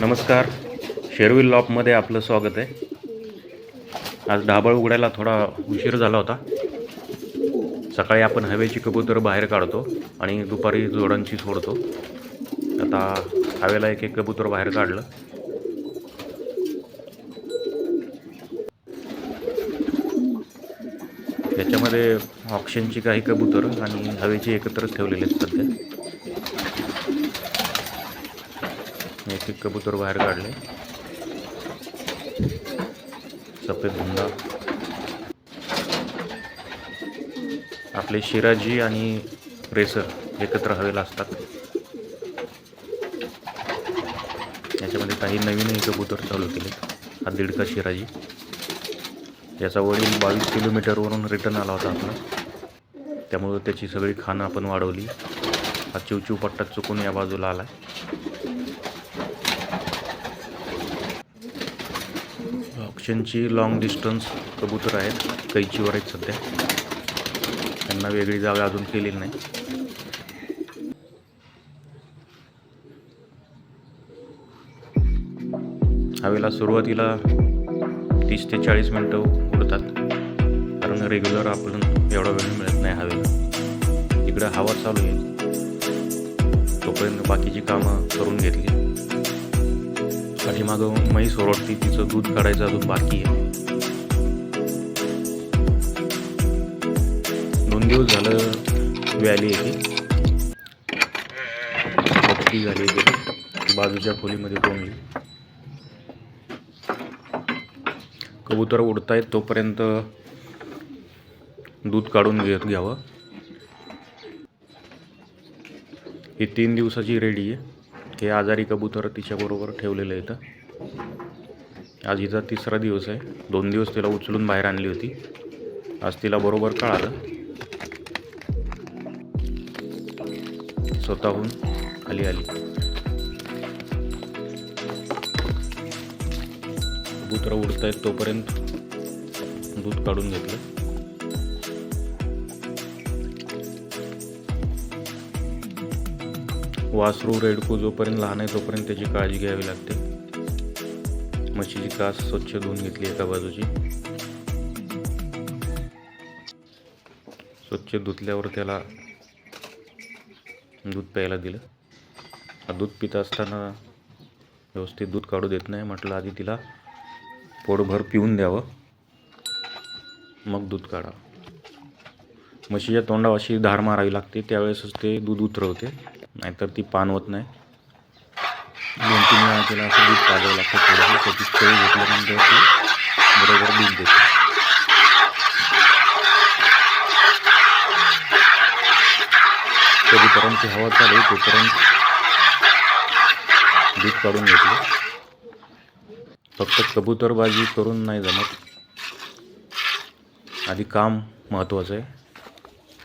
नमस्कार. शेरविल लॉपमध्ये आपलं स्वागत आहे. आज ढाबळ उघडायला थोडा उशीर झाला होता. सकाळी आपण हवेची कबूतर बाहेर काढतो आणि दुपारी जोडांची सोडतो. आता हवेला एक एक कबूतर बाहेर काढलं. त्याच्यामध्ये ऑक्शनची काही कबूतर आणि हवेची एकत्रच ठेवलेले आहेत सध्या. एक एक कबूतर बाहेर काढले. सफेद धुंदा आपले शिराजी आणि रेसर एकत्र हवेला असतात. याच्यामध्ये काही नवीनही कबूतर चालू केले हा दीडका शिराजी. याचा वडील बावीस किलोमीटरवरून रिटर्न आला होता आपला. त्यामुळं त्याची सगळी खाणं आपण वाढवली. हा चिवचिव पट्टा चुकून या बाजूला आला ऑप्शनची लाँग डिस्टन्स कबूतर आहेत. कैचीवर आहेत सध्या. त्यांना वेगळी जागा अजून केलेली नाही. हवेला सुरुवातीला तीस ते चाळीस मिनटं उडतात. कारण रेग्युलर आपण एवढा वेळ मिळत नाही हवेला. इकडं हवा चालू आहे. तोपर्यंत बाकीची कामं करून घेतली. पाठीमागं म्हैस ओरडती तिचं दूध काढायचं अजून बाकी आहे. दोन दिवस झालं व्याली आहे ती. झाली ती. बाजूच्या खोलीमध्ये कोंबली कबूतर उडतायत तोपर्यंत दूध काढून घेत घ्यावं. ही तीन दिवसाची रेडी आहे. हे आजारी कबूतर तिच्याबरोबर ठेवलेलं इथं. आज हिचा तिसरा दिवस आहे. दोन दिवस तिला उचलून बाहेर आणली होती. आज तिला बरोबर कळालं. स्वतःहून खाली आली. कबूतर उडत आहेत तोपर्यंत दूध काढून घेतलं. वासरू रेडकू जोपर्यंत लहान आहे तोपर्यंत त्याची काळजी घ्यावी लागते. मच्छीची कास स्वच्छ धुवून घेतली एका बाजूची. स्वच्छ धुतल्यावर त्याला दूध प्यायला दिलं. हा दूध पित असताना व्यवस्थित दूध काढू देत नाही. म्हटलं आधी तिला पोटभर पिऊन द्यावं. मग दूध काढा म्हशीच्या तोंडावर अशी धार मारावी लागते. त्यावेळेसच ते दूध उतरवते. नाहीतर ती पानवत नाही. तिला असं दूध पाजावं लागतं. थोडंसं त्याची चव घेतल्यानंतर ती बरोबर दूध देते. कधीपर्यंत हवा चालू तोपर्यंत दूध काढून घेतलं. फक्त कबूतरबाजी करून नाही जमत. आधी काम महत्त्वाचं आहे.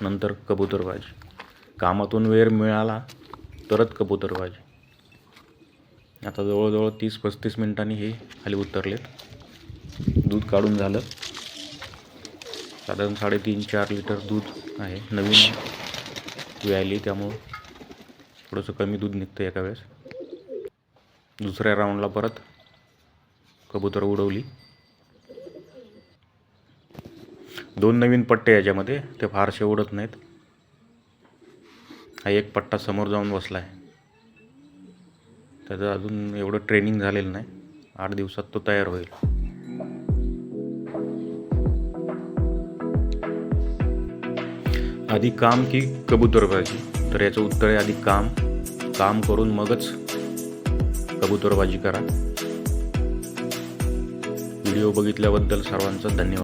नंतर कबूतरबाजी कामातून वेळ मिळाला तरच कबूतरबाजी आता जवळजवळ तीस पस्तीस मिनिटांनी हे खाली उतरलेत. दूध काढून झालं. साधारण साडेतीन चार लिटर दूध आहे. नवीन व्यायली त्यामुळं थोडंसं कमी दूध निघतं एका वेळेस. दुसऱ्या राऊंडला परत कबूतर उडवली. दोन नवीन पट्टे याच्यामध्ये ते फारसे उडत नाहीत. हा एक पट्टा समोर जाऊन बसला आहे त्याचं अजून एवढं ट्रेनिंग झालेलं नाही. आठ दिवसात तो तयार होईल. आधी काम की कबूतरबाजी? तर याचं उत्तर आहे आधी काम. काम करून मगच कबूतरबाजी करा. व्हिडिओ बघितल्याबद्दल सर्वांचा धन्यवाद.